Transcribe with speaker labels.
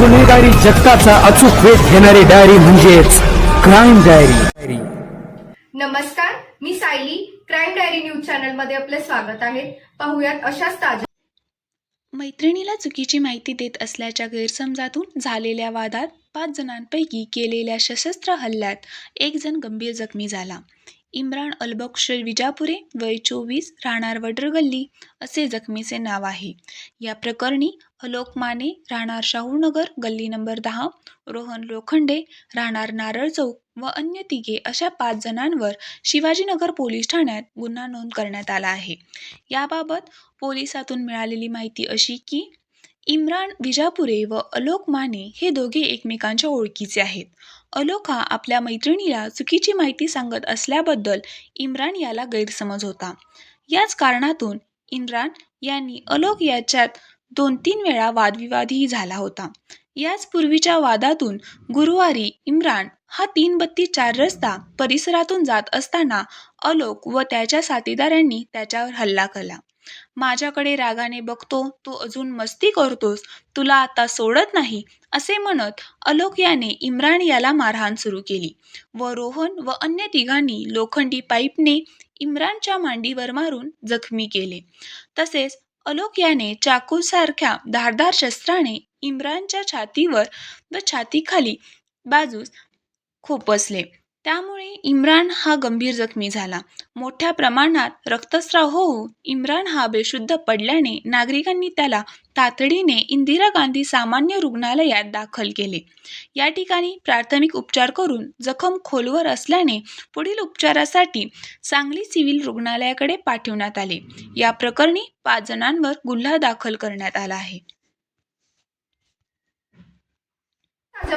Speaker 1: गुन्हेगारी जगताचा अचूक वेध घेणारी डायरी म्हणजेच क्राईम डायरी
Speaker 2: नमस्कार मी सायली. क्राईम डायरी न्यूज चॅनलमध्ये आपले स्वागत आहे. पाहुयात अशाच ताज्या
Speaker 3: मैत्रिणीला चुकीची माहिती देत असल्याच्या गैरसमजातून झालेल्या वादात पाच जणांपैकी केलेल्या सशस्त्र हल्ल्यात एक जण गंभीर जखमी झाला. इम्रान अलबक्ष विजापुरे वय चोवीस राहणार वडरगल्ली असे जखमीचे नाव आहे. या प्रकरणी अलोक माने राहणार शाहूनगर गल्ली नंबर दहा रोहन लोखंडे राहणार नारळ चौक व अन्य तिघे अशा पाच जणांवर शिवाजीनगर पोलीस ठाण्यात गुन्हा नोंद करण्यात आला आहे. याबाबत पोलिसातून मिळालेली माहिती अशी की इम्रान विजापुरे व अलोक माने हे दोघे एकमेकांच्या ओळखीचे आहेत. अलोक हा आपल्या मैत्रिणीला चुकीची माहिती सांगत असल्याबद्दल इम्रान याला गैरसमज होता. याच कारणातून इम्रान यांनी अलोक याच्यात दोन तीन वेळा वादविवादही झाला होता. याच पूर्वीच्या वादातून गुरुवारी इम्रान हा तीन बत्ती चार रस्ता परिसरातून जात असताना अलोक व त्याच्या साथीदारांनी त्याच्यावर हल्ला केला. माझ्याकडे रागाने बघतो तू अजून मस्ती करतोस तुला आता सोडत नाही असे म्हणत अलोक याने इम्रान याला मारहाण सुरू केली. व रोहन व अन्य तिघांनी लोखंडी पाईपने इम्रानच्या मांडीवर मारून जखमी केले. तसेच अलोक याने चाकूसारख्या धारदार शस्त्राने इम्रानच्या छातीवर व छातीखाली बाजूस खोपसले त्यामुळे इम्रान हा गंभीर जखमी झाला. मोठ्या प्रमाणात रक्तस्राव होऊन इम्रान हा बेशुद्ध पडल्याने नागरिकांनी त्याला तातडीने इंदिरा गांधी सामान्य रुग्णालयात दाखल केले. या ठिकाणी प्राथमिक उपचार करून जखम खोलवर असल्याने पुढील उपचारासाठी सांगली सिव्हिल रुग्णालयाकडे पाठवण्यात आले. या प्रकरणी पाच जणांवर गुन्हा दाखल करण्यात आला आहे
Speaker 2: ताज्या